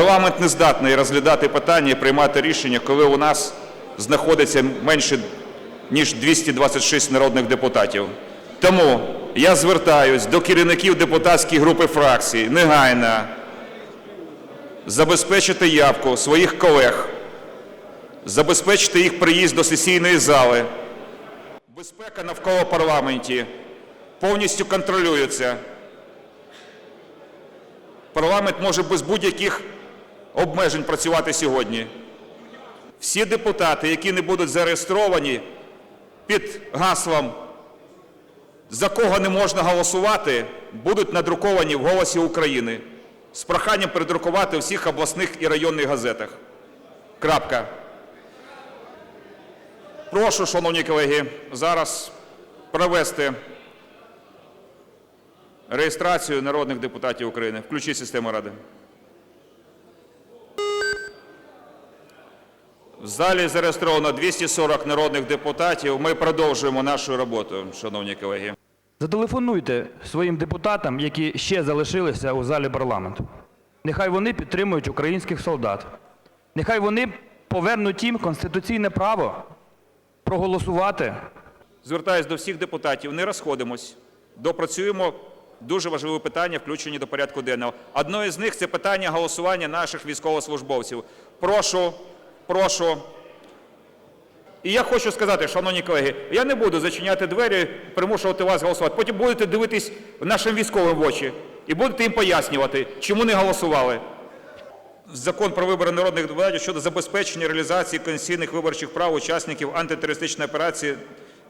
Парламент не здатний розглядати питання і приймати рішення, коли у нас знаходиться менше ніж 226 народних депутатів. Тому я звертаюсь до керівників депутатських груп і фракцій негайно забезпечити явку своїх колег, забезпечити їх приїзд до сесійної зали. Безпека навколо парламенті повністю контролюється. Парламент може без будь-яких обмежень працювати сьогодні. Всі депутати, які не будуть зареєстровані під гаслом за кого не можна голосувати, будуть надруковані в «Голосі України» з проханням передрукувати у всіх обласних і районних газетах. Крапка. Прошу, шановні колеги, зараз провести реєстрацію народних депутатів України. Включіть систему Ради. В залі зареєстровано 240 народних депутатів. Ми продовжуємо нашу роботу, шановні колеги. Зателефонуйте своїм депутатам, які ще залишилися у залі парламенту. Нехай вони підтримують українських солдат. Нехай вони повернуть їм конституційне право проголосувати Звертаюсь до всіх депутатів, не розходимось, допрацюємо дуже важливе питання, включені до порядку денного. Одне з них це питання голосування наших військовослужбовців. Прошу, прошу. І я хочу сказати, шановні колеги, я не буду зачиняти двері, примушувати вас голосувати. Потім будете дивитись нашим військовим в очі і будете їм пояснювати, чому не голосували. Закон про вибори народних депутатів щодо забезпечення реалізації конституційних виборчих прав учасників антитерористичної операції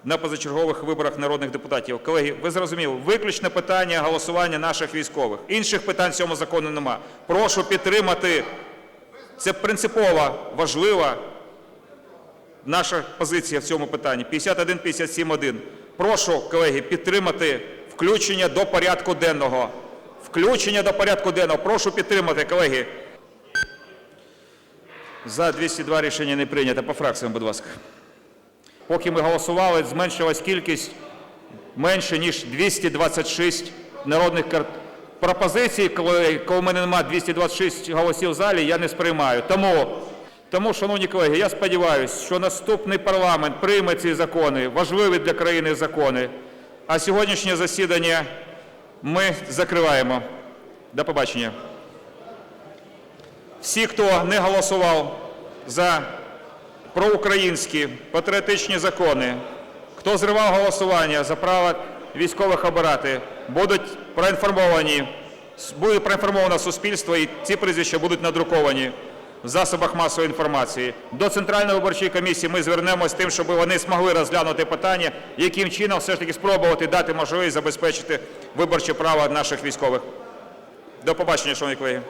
на позачергових виборах народних депутатів. Колеги, ви зрозуміли, виключне питання голосування наших військових. Інших питань цьому закону нема. Прошу підтримати. Це принципово важлива наша позиція в цьому питанні. 51-57-1. Прошу, колеги, підтримати включення до порядку денного. Включення до порядку денного. Прошу підтримати, колеги. За 202 рішення не прийнято. По фракціям, будь ласка. Поки ми голосували, зменшилась кількість менше, ніж 226 народних кар... пропозицій. Коли, коли в мене немає 226 голосів в залі, я не сприймаю. Тому, тому, шановні колеги, я сподіваюся, що наступний парламент прийме ці закони, важливі для країни закони. А сьогоднішнє засідання ми закриваємо. До побачення. Всі, хто не голосував за проукраїнські патріотичні закони, хто зривав голосування за право військових обирати, будуть проінформовані, буде проінформовано суспільство, і ці прізвища будуть надруковані в засобах масової інформації. До Центральної виборчої комісії ми звернемося з тим, щоб вони змогли розглянути питання, яким чином все ж таки спробувати дати можливість забезпечити виборче право наших військових. До побачення, шановні колеги.